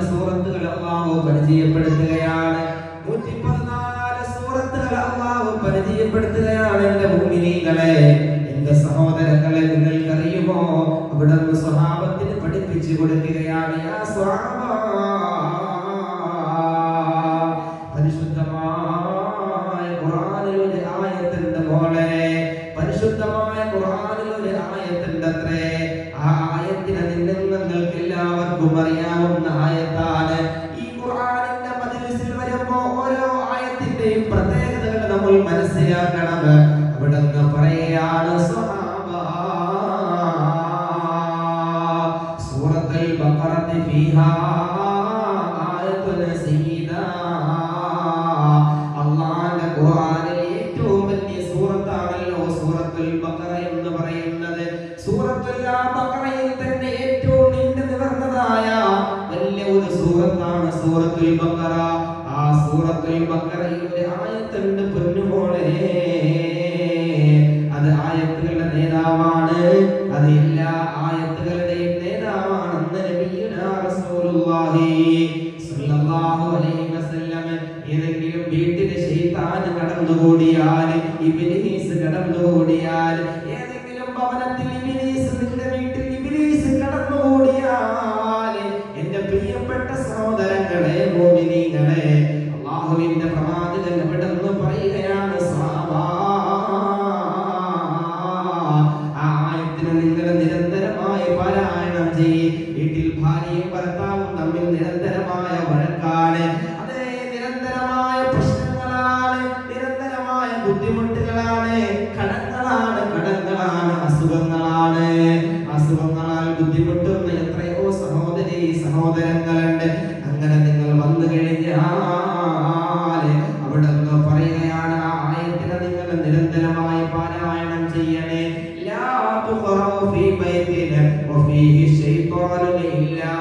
പതിനാല് സൂറത്തുകൾ അള്ളാഹു പരിചയപ്പെടുത്തുകയാണ്. നൂറ്റി പതിനാല് സൂറത്തുകൾ അള്ളാഹു പരിചയപ്പെടുത്തുകയാണ് എന്റെ ഭൂമിനികളെ എന്റെ സഹോദരങ്ങളെ നിങ്ങൾക്കറിയുമോ? അവിടെ സ്വഭാവത്തിന് പഠിപ്പിച്ചു കൊടുക്കുകയാണ് പരിശുദ്ധമായ ഖുറാനിൽ ഒരു ആയത്തിന്റെ മോളെ പരിശുദ്ധമായ ഖുറാനിൽ ഒരു ആയത്തിന്റെ ആ ആയത്തിനെ നിങ്ങൾക്ക് എല്ലാവർക്കും അറിയാവുന്ന ആയത്ത് ആയത്തിന്റെയും പ്രത്യേകതകൾ നമ്മൾ മനസ്സിലാക്കണം. അവിടെ നിന്ന് പറയുകയാണ് സ്വഹാബ സൂറത്തുൽ ബഖറത്ത് ഫീഹാ ആയത്തുൽ ഏറ്റവും വലിയ നിവർന്നതായ വലിയ ഒരു സൂറത്താണ് സൂറത്തുൽ ബഖറ. സൂറത്തുൽ ബക്കറയുടെ ആയത്തുണ്ട് പൊന്നുപോലെ അത് ആയത്തുകളുടെ നേതാവാണ്. അത് എല്ലാ ആയത്തുകളുടെയും നേതാവാണെന്ന് നബിയുനാ റസൂലുള്ളാഹി സ്വല്ലല്ലാഹു അലൈഹി വസല്ലം. ഏതെങ്കിലും വീട്ടിലെ ശൈത്താൻ കടന്നുകൂടിയാൽ ഇബ്ലീസ് കടന്നുകൂടിയാൽ ഏതെങ്കിലും ഭവനത്തിൽ ഇബ്ലീസ് നിന്റെ വീട്ടിൽ ഇബ്ലീസ് കടന്നുകൂടിയാൽ എന്റെ പ്രിയപ്പെട്ട സഹോദരങ്ങളെ മോമിനീങ്ങളെ അള്ളാഹുവിന്റെ പ്രവാചകൻ എവിടെന്ന് പറയുകയാണ് ആയത്തിനെ നിങ്ങൾ നിരന്തരമായി പാരായണം ചെയ്യും. വീട്ടിൽ ഭാര്യയും ഭർത്താവും തമ്മിൽ നിരന്തരമായ വഴക്കാണ്. അതേ നിരന്തരമായ പ്രശ്നങ്ങളാണ് നിരന്തരമായ ബുദ്ധിമുട്ടുകളാണ് കടങ്ങളാണ് കടങ്ങളാണ് അസുഖങ്ങളാണ്. അസുഖങ്ങളാൽ ബുദ്ധിമുട്ടുന്ന എത്രയോ സഹോദരി സഹോദരങ്ങളുണ്ട്. അങ്ങനെ നിങ്ങൾ വന്നു കഴിഞ്ഞാൽ പാരായണം ചെയ്യണേ. ലാ തുഖറഉ ഫീ ബൈതിന വഫീഹി ശൈത്വാനു ഇല്ലാ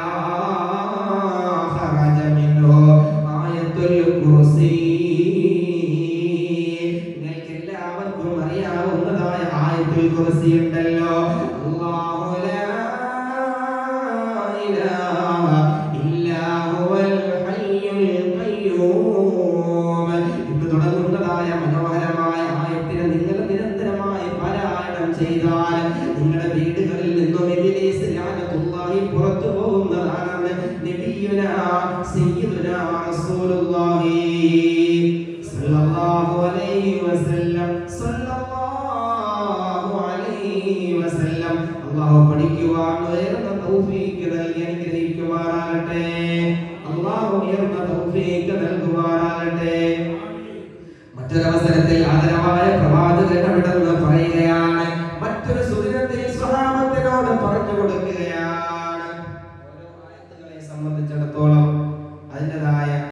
ഖറജ മിൻഹു ആയത്തുൽ കുർസി. നിങ്ങൾക്ക് എല്ലാവർക്കും ആയത്തുൽ കുർസി ഉണ്ടല്ലോ. അല്ലാഹു ലാ ഇലാഹ ഇല്ലാ ഹുവൽ ഹയ്യുൽ ഖയ്യൂം. എന്ന് തുടങ്ങുന്നതായ നിങ്ങളുടെ വീടുകളിൽ നിന്നും ഇബ്ലീസ് ലഅനത്തുല്ലാഹി പുറത്തു പോകുന്നതാണെന്ന് നബിയുനാ സയ്യിദുനാ റസൂലുള്ളാഹി സ്വല്ലല്ലാഹു അലൈഹി വസല്ലം. സ്വല്ലല്ലാഹു അലൈഹി വസല്ലം. അല്ലാഹു പഠിക്കുവാൻ ഉയർന്ന തൗഫീഖ് നൽകി അനുഗ്രഹിക്കുമാറാകട്ടെ. അല്ലാഹു ഉയർന്ന തൗഫീഖ് നൽകുമാറാകട്ടെ. മറ്റൊരവസരത്തിൽ ആദരവായ പ്രവാചകൻ അവിടെ നിന്ന്